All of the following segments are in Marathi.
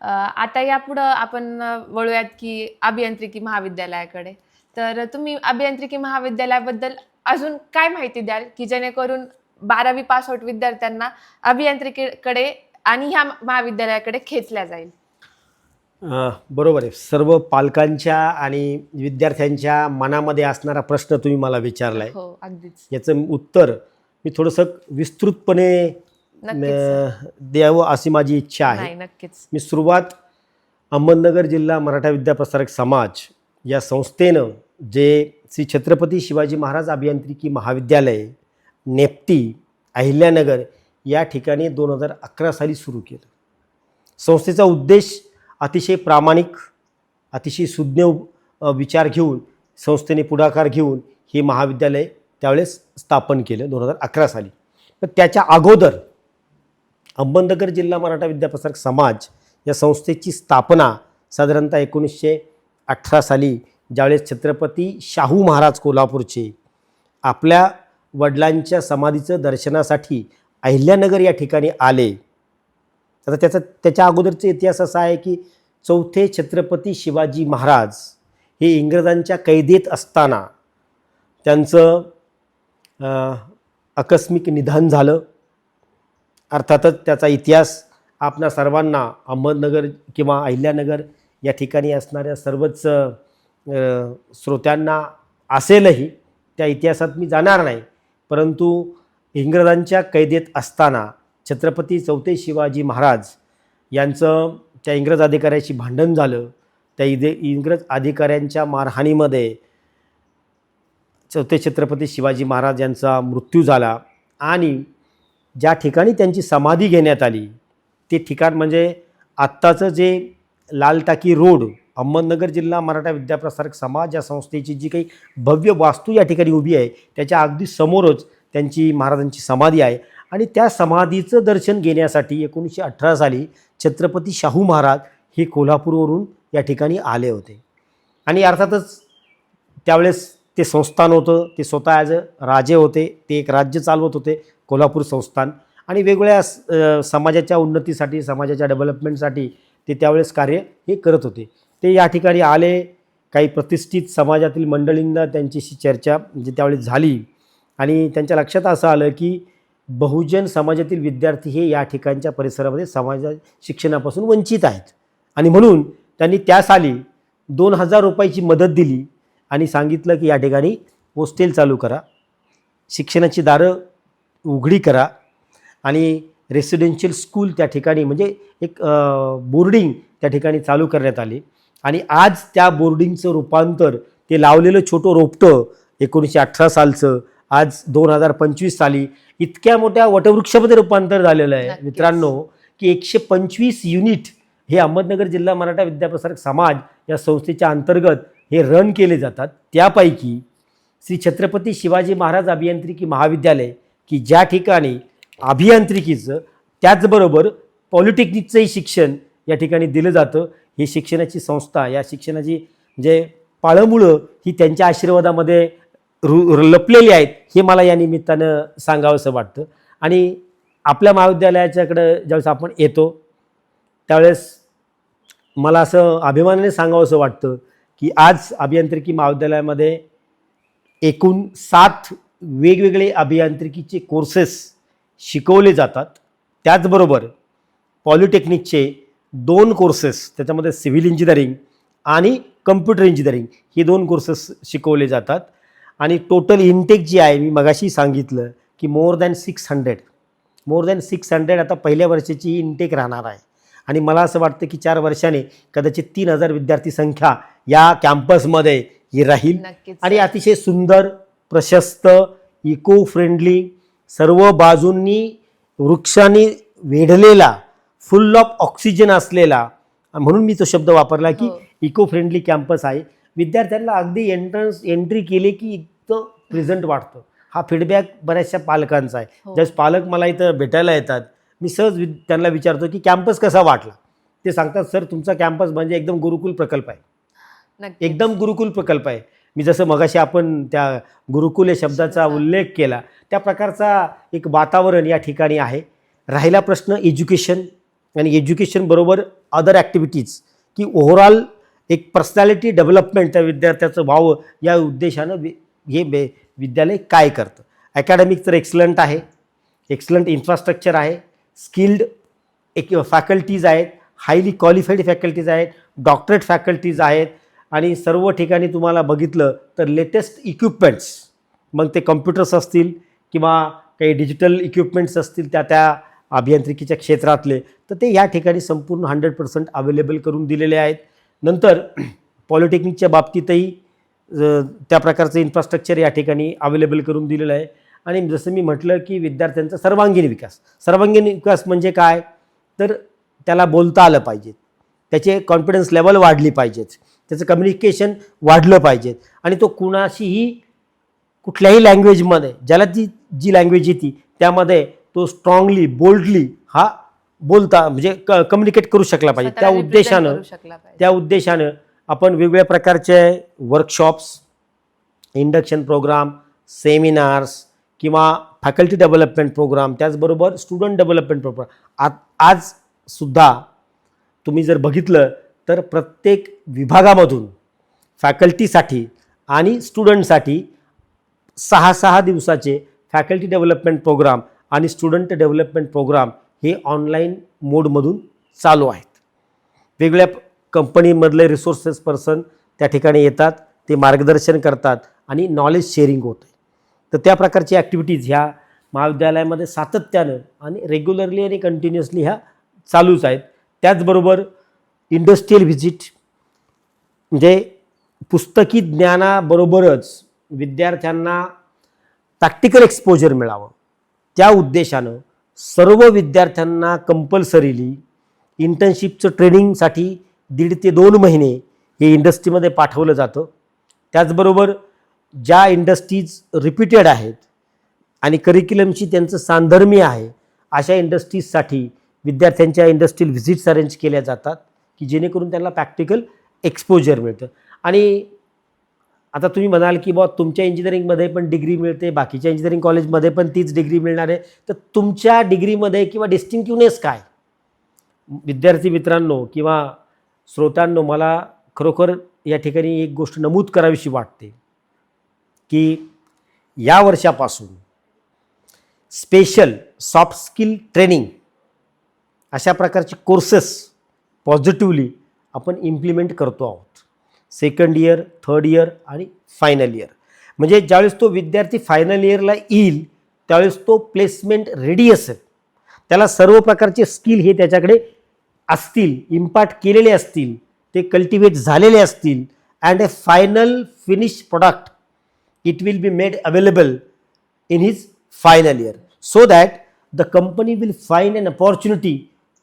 आता यापुढं आपण वळूयात की अभियांत्रिकी महाविद्यालयाकडे. तर तुम्ही अभियांत्रिकी महाविद्यालयाबद्दल अजून काय माहिती द्याल की जेणेकरून बारावी पास आउट विद्यार्थ्यांना अभियांत्रिकीकडे आणि ह्या महाविद्यालयाकडे खेचल्या जाईल? बरोबर आहे. सर्व पालकांच्या आणि विद्यार्थ्यांच्या मनामध्ये असणारा प्रश्न तुम्ही मला विचारला आहे हो याचं उत्तर मी थोडंसं विस्तृतपणे नक्कीच. द्यावं अशी माझी इच्छा आहे. नक्कीच. मी सुरुवात अहमदनगर जिल्हा मराठा विद्याप्रसारक समाज या संस्थेनं जे श्री छत्रपती शिवाजी महाराज अभियांत्रिकी महाविद्यालय नेप्ती अहिल्यानगर या ठिकाणी दोन हजार अकरा साली सुरू केलं. संस्थेचा उद्देश अतिशय प्रामाणिक अतिशय सुज्ञ विचार घेऊन संस्थेने पुढाकार घेऊन हे महाविद्यालय त्यावेळेस स्थापन केलं दोन हजार अकरा साली. पण त्याच्या अगोदर अहमदनगर जिल्हा मराठा विद्याप्रसारक समाज या संस्थेची स्थापना साधारणतः एकोणीसशे अठरा साली ज्यावेळेस छत्रपती शाहू महाराज कोल्हापूरचे आपल्या वडिलांच्या समाधीचं दर्शनासाठी अहिल्यानगर या ठिकाणी आले. आता त्याचा त्याच्या अगोदरचा इतिहास असा आहे की चौथे छत्रपती शिवाजी महाराज हे इंग्रजांच्या कैदेत असताना त्यांचं आकस्मिक निधन झालं. अर्थातच त्याचा इतिहास आपणा सर्वांना अहमदनगर किंवा अहिल्यानगर या ठिकाणी असणाऱ्या सर्वच श्रोत्यांना असेलही त्या इतिहासात मी जाणार नाही. परंतु इंग्रजांच्या कैदेत असताना छत्रपती चौथे शिवाजी महाराज यांचं त्या इंग्रज अधिकाऱ्याशी भांडण झालं. त्या इदे इंग्रज अधिकाऱ्यांच्या मारहाणीमध्ये चौथे छत्रपती शिवाजी महाराज यांचा मृत्यू झाला आणि ज्या ठिकाणी त्यांची समाधी घेण्यात आली ते ठिकाण म्हणजे आत्ताचं जे लालटाकी रोड अहमदनगर जिल्हा मराठा विद्याप्रसारक समाज या संस्थेची जी काही भव्य वास्तू या ठिकाणी उभी आहे त्याच्या अगदी समोरच त्यांची महाराजांची समाधी आहे. आणि त्या समाधीचं दर्शन घेण्यासाठी एकोणीसशे अठरा साली छत्रपती शाहू महाराज हे कोल्हापूरवरून या ठिकाणी आले होते. आणि अर्थातच त्यावेळेस ते संस्थान होतं ते स्वतः ॲज अ राजे होते ते एक राज्य चालवत होते कोल्हापूर संस्थान. आणि वेगवेगळ्या समाजाच्या उन्नतीसाठी समाजाच्या डेव्हलपमेंटसाठी ते त्यावेळेस कार्य हे करत होते. ते या ठिकाणी आले काही प्रतिष्ठित समाजातील मंडळींना त्यांच्याशी चर्चा म्हणजे त्यावेळेस झाली. आणि त्यांच्या लक्षात असं आलं की बहुजन समाजातील विद्यार्थी हे या ठिकाणच्या परिसरामध्ये समाजा शिक्षणापासून वंचित आहेत. आणि म्हणून त्यांनी त्या साली दोन हजार रुपयाची मदत दिली. आणि सांगितलं की या ठिकाणी हॉस्टेल चालू करा. शिक्षणाची दारं उघडी करा. आणि रेसिडेन्शियल स्कूल त्या ठिकाणी म्हणजे एक बोर्डिंग त्या ठिकाणी चालू करण्यात आली. आणि आज त्या बोर्डिंगचं रूपांतर ते लावलेलं छोटं रोपटं एकोणीसशे अठरा सालचं आज दोन हजार पंचवीस साली इतक्या मोठ्या वटवृक्षामध्ये रूपांतर झालेलं आहे. मित्रांनो की एकशे पंचवीस युनिट हे अहमदनगर जिल्हा मराठा विद्याप्रसारक समाज या संस्थेच्या अंतर्गत हे रन केले जातात. त्यापैकी श्री छत्रपती शिवाजी महाराज अभियांत्रिकी महाविद्यालय की ज्या ठिकाणी अभियांत्रिकीचं त्याचबरोबर पॉलिटेक्निकचंही शिक्षण या ठिकाणी दिलं जातं. ही शिक्षणाची संस्था या शिक्षणाची म्हणजे पाळंमुळं ही त्यांच्या आशीर्वादामध्ये रु लपलेली आहेत हे मला या निमित्तानं सांगावंसं वाटतं. आणि आपल्या महाविद्यालयाच्याकडं ज्यावेळेस आपण येतो त्यावेळेस मला असं अभिमानाने सांगावंसं वाटतं की आज अभियांत्रिकी महाविद्यालयामध्ये एकूण सात वेगवेगळे अभियांत्रिकीचे कोर्सेस शिकवले जातात. त्याचबरोबर पॉलिटेक्निकचे दोन कोर्सेस त्याच्यामध्ये सिव्हिल इंजिनिअरिंग आणि कम्प्युटर इंजिनिअरिंग हे दोन कोर्सेस शिकवले जातात. आणि टोटल इनटेक जी आहे मी मगाशी सांगितलं की more than six hundred more than six hundred आता पहिल्या वर्षाची इनटेक राहणार आहे. आणि मला असं वाटतं की चार वर्षाने कदाचित तीन हजार विद्यार्थी संख्या या कॅम्पसमध्ये ही राहील आणि अतिशय सुंदर प्रशस्त इको फ्रेंडली सर्व बाजूंनी वृक्षांनी वेढलेला फुल ऑफ ऑक्सिजन असलेला म्हणून मी तो शब्द वापरला की हो. इको फ्रेंडली कॅम्पस आहे विद्यार्थ्यांना अगदी एंट्रन्स एंट्री केली की इतकं प्रेझेंट वाटतं हा फीडबॅक बऱ्याचशा पालकांचा आहे हो. ज्यावेळेस पालक मला इथं भेटायला येतात मी सहज त्यांना विचारतो की कॅम्पस कसा वाटला ते सांगतात सर तुमचा कॅम्पस म्हणजे एकदम गुरुकुल प्रकल्प आहे. एकदम गुरुकुल प्रकल्प आहे. मी जसं मगाशी आपण त्या गुरुकुल या शब्दाचा. उल्लेख केला त्या प्रकारचा एक वातावरण या ठिकाणी आहे. राहिला प्रश्न एज्युकेशन आणि एज्युकेशन बरोबर अदर ॲक्टिव्हिटीज की ओव्हरऑल एक पर्सनॅलिटी डेव्हलपमेंट त्या विद्यार्थ्याचं व्हावं या उद्देशानं हे बे विद्यालय काय करतं. अकॅडमिक तर एक्सलंट आहे. एक्सलंट इन्फ्रास्ट्रक्चर आहे. स्किल्ड एक फॅकल्टीज आहेत. हायली क्वालिफाईड फॅकल्टीज आहेत. डॉक्टरेट फॅकल्टीज आहेत. आणि सर्व ठिकाणी तुम्हाला बघितलं तर लेटेस्ट इक्विपमेंट्स मग ते कम्प्युटर्स असतील किंवा काही डिजिटल इक्विपमेंट्स असतील त्या त्या अभियांत्रिकीच्या क्षेत्रातले तर ते या ठिकाणी संपूर्ण हंड्रेड पर्सेंट अवेलेबल करून दिलेले आहेत. नंतर पॉलिटेक्निकच्या बाबतीतही त्या प्रकारचं इन्फ्रास्ट्रक्चर या ठिकाणी अवेलेबल करून दिलेलं आहे. आणि जसं मी म्हटलं की विद्यार्थ्यांचा सर्वांगीण विकास. सर्वांगीण विकास म्हणजे काय? तर त्याला बोलता आलं पाहिजे. त्याचे कॉन्फिडन्स लेवल वाढली पाहिजेत. त्याचं कम्युनिकेशन वाढलं पाहिजे. आणि तो कुणाशीही कुठल्याही लँग्वेजमध्ये ज्याला ती जी लँग्वेज येते त्यामध्ये तो स्ट्रॉंगली बोल्डली हा बोलता म्हणजे क कम्युनिकेट करू शकला पाहिजे. त्या उद्देशानं. त्या उद्देशानं आपण वेगवेगळ्या प्रकारचे वर्कशॉप्स इंडक्शन प्रोग्राम सेमिनार्स किंवा फॅकल्टी डेव्हलपमेंट प्रोग्राम त्याचबरोबर स्टुडंट डेव्हलपमेंट प्रोग्राम आ आजसुद्धा तुम्ही जर बघितलं तर प्रत्येक विभागामधून फॅकल्टीसाठी आणि स्टुडंटसाठी सहा सहा दिवसाचे फॅकल्टी डेव्हलपमेंट प्रोग्राम आणि स्टुडंट डेव्हलपमेंट प्रोग्राम हे ऑनलाईन मोडमधून चालू आहेत. वेगळ्या कंपनीमधले रिसोर्सेस पर्सन त्या ठिकाणी येतात ते मार्गदर्शन करतात आणि नॉलेज शेअरिंग होतं तर त्या प्रकारची ॲक्टिव्हिटीज ह्या महाविद्यालयामध्ये सातत्यानं आणि रेग्युलरली आणि कंटिन्युअसली ह्या चालूच आहेत. त्याचबरोबर इंडस्ट्रीयल व्हिजिट. म्हणजे पुस्तकी ज्ञानाबरोबरच विद्यार्थ्यांना प्रॅक्टिकल एक्सपोजर मिळावं. त्या उद्देशानं सर्व विद्यार्थ्यांना कंपल्सरीली इंटर्नशिपचं ट्रेनिंगसाठी दीड ते दोन महिने हे इंडस्ट्रीमध्ये पाठवलं जातं. त्याचबरोबर ज्या इंडस्ट्रीज रिपीटेड आहेत आणि करिक्युलमशी त्यांचं सांधर्म्य आहे अशा इंडस्ट्रीजसाठी विद्यार्थ्यांच्या इंडस्ट्रीयल व्हिजिट्स अरेंज केल्या जातात. की जेणेकरून त्यांना प्रॅक्टिकल एक्सपोजर मिळतं. आणि आता तुम्ही म्हणाल की बा तुमच्या इंजिनिअरिंगमध्ये पण डिग्री मिळते बाकीच्या इंजिनिअरिंग कॉलेजमध्ये पण तीच डिग्री मिळणार आहे. तर तुमच्या डिग्रीमध्ये किंवा डिस्टिंक्टिव्हनेस काय? विद्यार्थी मित्रांनो किंवा श्रोत्यांनो मला खरोखर या ठिकाणी एक गोष्ट नमूद करावीशी वाटते की या वर्षापासून स्पेशल सॉफ्ट स्किल ट्रेनिंग अशा प्रकारचे कोर्सेस पॉझिटिव्हली आपण इम्प्लिमेंट करतो आहोत. सेकंड इयर थर्ड इयर आणि फायनल इयर म्हणजे ज्यावेळेस तो विद्यार्थी फायनल इयरला येईल त्यावेळेस तो प्लेसमेंट रेडी असेल. त्याला सर्व प्रकारचे स्किल हे त्याच्याकडे असतील इम्पार्ट केलेले असतील ते कल्टिवेट झालेले असतील and a final finish product it will be made available in his final year so that the company will find an opportunity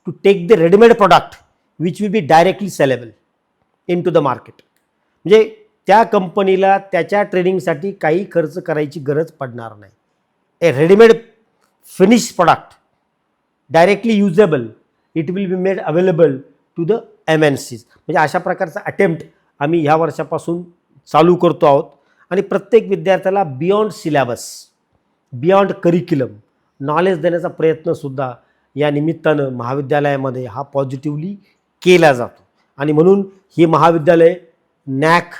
to take the readymade product which will be directly saleable in to the market म्हणजे त्या कंपनीला त्याच्या ट्रेनिंगसाठी काही खर्च करायची गरज पडणार नाही. A readymade finish product directly usable it will be made available to the M N Cs म्हणजे अशा प्रकारचा अटेम्प्ट आम्ही ह्या वर्षापासून चालू करतो आहोत. आणि प्रत्येक विद्यार्थ्याला beyond syllabus beyond curriculum knowledge देण्याचा प्रयत्नसुद्धा या निमित्तानं महाविद्यालयामध्ये हा पॉझिटिव्हली केला जातो. आणि म्हणून हे महाविद्यालय नॅक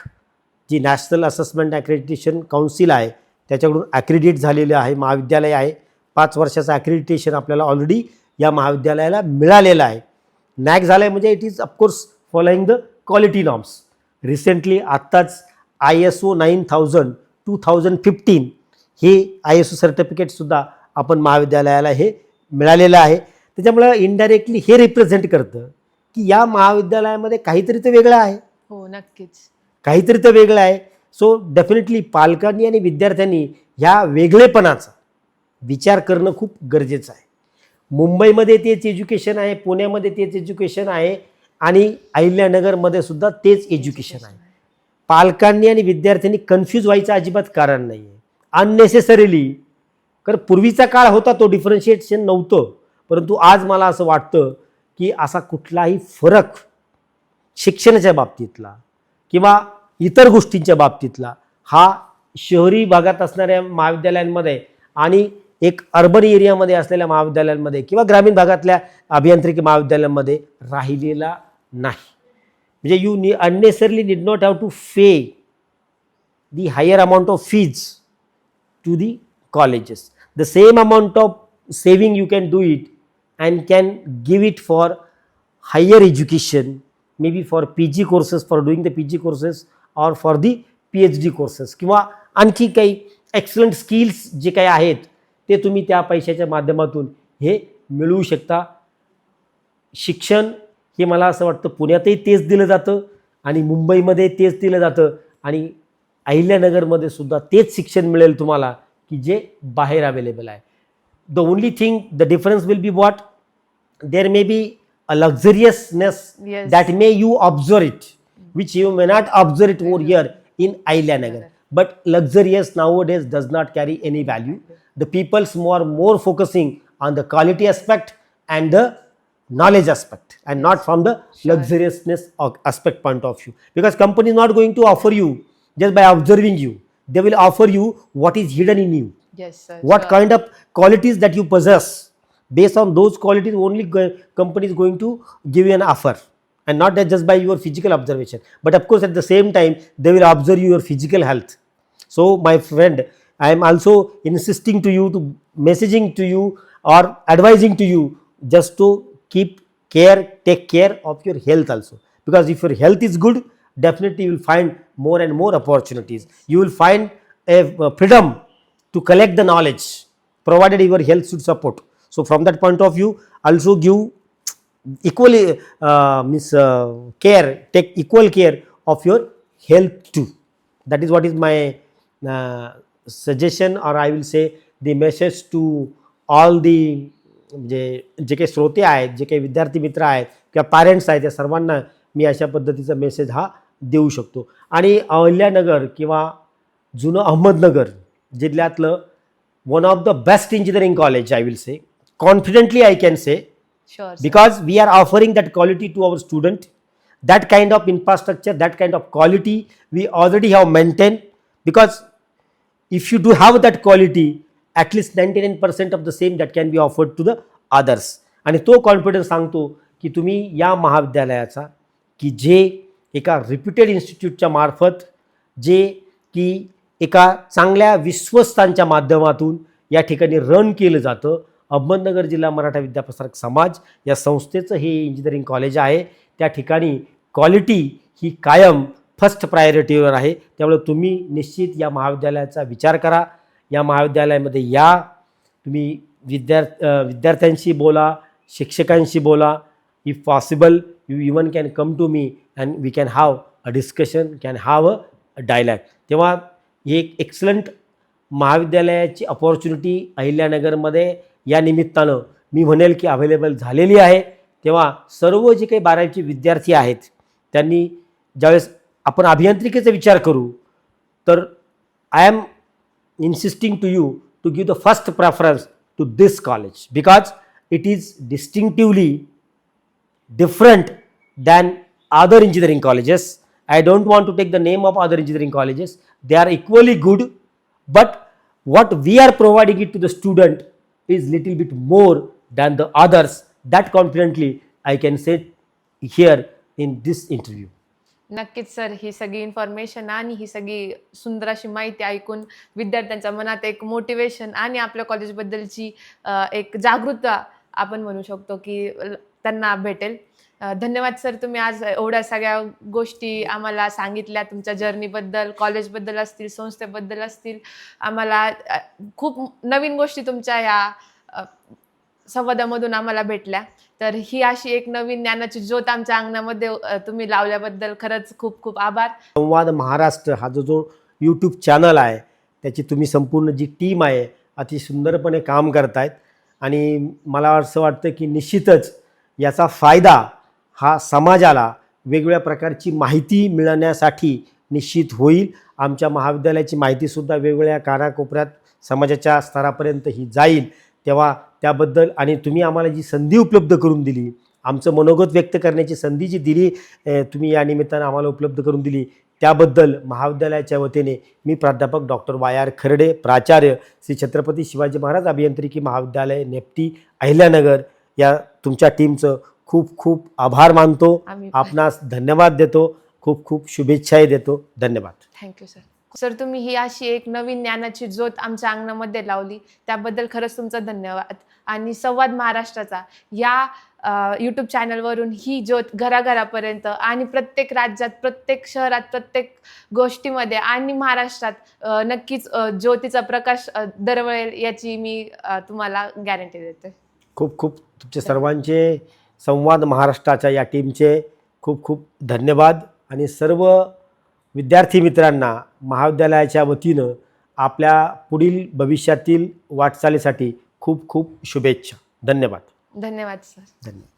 जी नॅशनल असेसमेंट ॲक्रेडिटेशन काउन्सिल आहे त्याच्याकडून ॲक्रेडिट झालेलं आहे महाविद्यालय आहे. पाच वर्षाचं ॲक्रेडिटेशन आपल्याला ऑलरेडी या महाविद्यालयाला मिळालेलं आहे. नॅक झालं आहे म्हणजे it is of course following the quality norms recently आत्ताच I S O nine thousand two thousand fifteen हे आय एस ओ सर्टिफिकेटसुद्धा आपण महाविद्यालयाला हे मिळालेलं आहे. त्याच्यामुळं इनडायरेक्टली हे रिप्रेझेंट करतं. की या महाविद्यालयामध्ये काहीतरी तर वेगळं आहे. हो नक्कीच. काहीतरी तर वेगळं आहे. सो डेफिनेटली पालकांनी आणि विद्यार्थ्यांनी ह्या वेगळेपणाचा विचार करणं खूप गरजेचं आहे. मुंबईमध्ये तेच एज्युकेशन आहे पुण्यामध्ये तेच एज्युकेशन आहे आणि अहिल्यानगरमध्ये सुद्धा तेच एज्युकेशन आहे. पालकांनी आणि विद्यार्थ्यांनी कन्फ्यूज व्हायचं अजिबात कारण नाही आहे अननेसेसरीली कारण पूर्वीचा काळ होता तो डिफरन्शिएशन नव्हतं. परंतु आज मला असं वाटतं की असा कुठलाही फरक शिक्षणाच्या बाबतीतला किंवा इतर गोष्टींच्या बाबतीतला हा शहरी भागात असणाऱ्या महाविद्यालयांमध्ये आणि एक अर्बन एरियामध्ये असलेल्या महाविद्यालयांमध्ये किंवा ग्रामीण भागातल्या अभियांत्रिकी महाविद्यालयांमध्ये राहिलेला नाही. म्हणजे you need unnecessarily need not have to pay the higher amount of fees to the colleges the same amount of saving you can do it and can give it for higher education, maybe for PG courses, for doing the PG courses or for the PhD courses. किंवा आणखी काही एक्सलंट स्किल्स जे काही आहेत ते तुम्ही त्या पैशाच्या माध्यमातून हे मिळवू शकता. शिक्षण हे मला असं वाटतं पुण्यातही तेच दिलं जातं आणि मुंबईमध्ये तेच दिलं जातं आणि अहिल्यानगरमध्ये सुद्धा तेच शिक्षण मिळेल तुम्हाला की जे बाहेर अवेलेबल आहे. The only thing the difference will be what there may be a luxuriousness yes. that may you observe it, which you may not observe it over here in Ailanagar. But luxurious nowadays does not carry any value. The people's more more focusing on the quality aspect and the knowledge aspect and not from the sure. luxuriousness aspect point of view because company is not going to offer you just by observing you they will offer you what is hidden in you yes sir. what sure. kind of qualities that you possess based on those qualities only company is going to give you an offer and not that just by your physical observation. But of course at the same time they will observe your physical health. So my friend i am also insisting to you to messaging to you or advising to you just to keep care take care of your health also. Because if your health is good definitely you will find more and more opportunities. You will find a freedom to collect the knowledge provided your health should support so from that point of view also give equally uh, means uh, care take equal care of your health too that is what is my uh, suggestion or i will say the message to all the जे जे काही श्रोते आहेत जे काही विद्यार्थी मित्र आहेत किंवा पॅरेंट्स आहेत या सर्वांना मी अशा पद्धतीचा मेसेज हा देऊ शकतो आणि अहल्यानगर किंवा जुनं अहमदनगर जिल्ह्यातलं one of the best engineering college I will say confidently I can say sure because we are offering that quality to our student that kind of infrastructure that kind of quality we already have maintained because if you do have that quality at least 99% of the same that can be offered to the others आणि तो कॉन्फिडन्स सांगतो की तुम्ही या महाविद्यालयाचा की जे एका रिप्युटेड इन्स्टिट्यूटच्या मार्फत जे की एका चांगल्या विश्वस्तांच्या माध्यमातून या ठिकाणी रन केलं जातं अहमदनगर जिल्हा मराठा विद्याप्रसारक समाज या संस्थेचं हे इंजिनिअरिंग कॉलेज आहे. त्या ठिकाणी क्वालिटी ही कायम फर्स्ट प्रायोरिटीवर आहे. त्यामुळे तुम्ही निश्चित या महाविद्यालयाचा विचार करा. या महाविद्यालयामध्ये या. तुम्ही विद्यार्थ विद्यार्थ्यांशी बोला शिक्षकांशी बोला. If possible you even can come to me and we can have a discussion can have a dialogue तेव्हा ही एक एक्सलंट महाविद्यालयाची अपॉर्च्युनिटी अहिल्यानगरमध्ये या निमित्तानं मी म्हणेल की अवेलेबल झालेली आहे. तेव्हा सर्व जे काही बारावीचे विद्यार्थी आहेत त्यांनी ज्यावेळेस आपण अभियांत्रिकेचा विचार करू तर I am insisting to you to give the first preference to this college because it is distinctively different than other engineering colleges I don't want to take the name of other engineering colleges they are equally good but what we are providing it to the student is little bit more than the others. That confidently i can say here in this interview. नक्कीच सर. ही सगळी इन्फॉर्मेशन आणि ही सगळी सुंदर अशी माहिती ऐकून विद्यार्थ्यांच्या मनात एक मोटिवेशन आणि आपल्या कॉलेजबद्दलची एक जागृतता आपण म्हणू शकतो की त्यांना भेटेल. धन्यवाद सर तुम्ही आज एवढ्या सगळ्या गोष्टी आम्हाला सांगितल्या. तुमच्या जर्नीबद्दल कॉलेजबद्दल असतील संस्थेबद्दल असतील आम्हाला खूप नवीन गोष्टी तुमच्या ह्या संवादामधून आम्हाला भेटल्या. तर ही अशी एक नवीन ज्ञानाची ज्योत आमच्या अंगणामध्ये तुम्ही लावल्याबद्दल खरंच खूप खूप आभार. संवाद महाराष्ट्र हा जो जो यूट्यूब चॅनल आहे त्याची तुम्ही संपूर्ण जी टीम आहे अति सुंदरपणे काम करतायत. आणि मला असं वाटतं की निश्चितच याचा फायदा हा समाजाला वेगवेगळ्या प्रकारची माहिती मिळण्यासाठी निश्चित होईल. आमच्या महाविद्यालयाची माहितीसुद्धा वेगवेगळ्या कानाकोपऱ्यात समाजाच्या स्तरापर्यंत ही जाईल. तेव्हा त्याबद्दल आणि तुम्ही आम्हाला जी संधी उपलब्ध करून दिली आमचं मनोगत व्यक्त करण्याची संधी जी दिली तुम्ही या निमित्तानं आम्हाला उपलब्ध करून दिली त्याबद्दल महाविद्यालयाच्या वतीने मी प्राध्यापक डॉक्टर वाय आर खर्डे प्राचार्य श्री छत्रपती शिवाजी महाराज अभियांत्रिकी महाविद्यालय नेप्ती अहिल्यानगर या तुमच्या टीमचं खूप खूप आभार मानतो. आपणास धन्यवाद देतो. खूप खूप शुभेच्छाही देतो. धन्यवाद. थँक्यू सर सर तुम्ही ही अशी एक नवीन ज्ञानाची ज्योत आमच्या अंगणामध्ये लावली. त्याबद्दल खरंच तुमचं धन्यवाद. आणि संवाद महाराष्ट्राचा. या यूट्यूब चॅनलवरून ही ज्योत घराघरापर्यंत आणि प्रत्येक राज्यात प्रत्येक शहरात प्रत्येक गोष्टीमध्ये आणि महाराष्ट्रात नक्कीच ज्योतीचा प्रकाश दरवळेल याची मी तुम्हाला गॅरंटी देते. खूप खूप तुमचे सर्वांचे संवाद महाराष्ट्राच्या या टीमचे खूप खूप धन्यवाद. आणि सर्व विद्यार्थी मित्रांना महाविद्यालयाच्या वतीनं आपल्या पुढील भविष्यातील वाटचालीसाठी खूप खूप शुभेच्छा. धन्यवाद. धन्यवाद सर. धन्यवाद.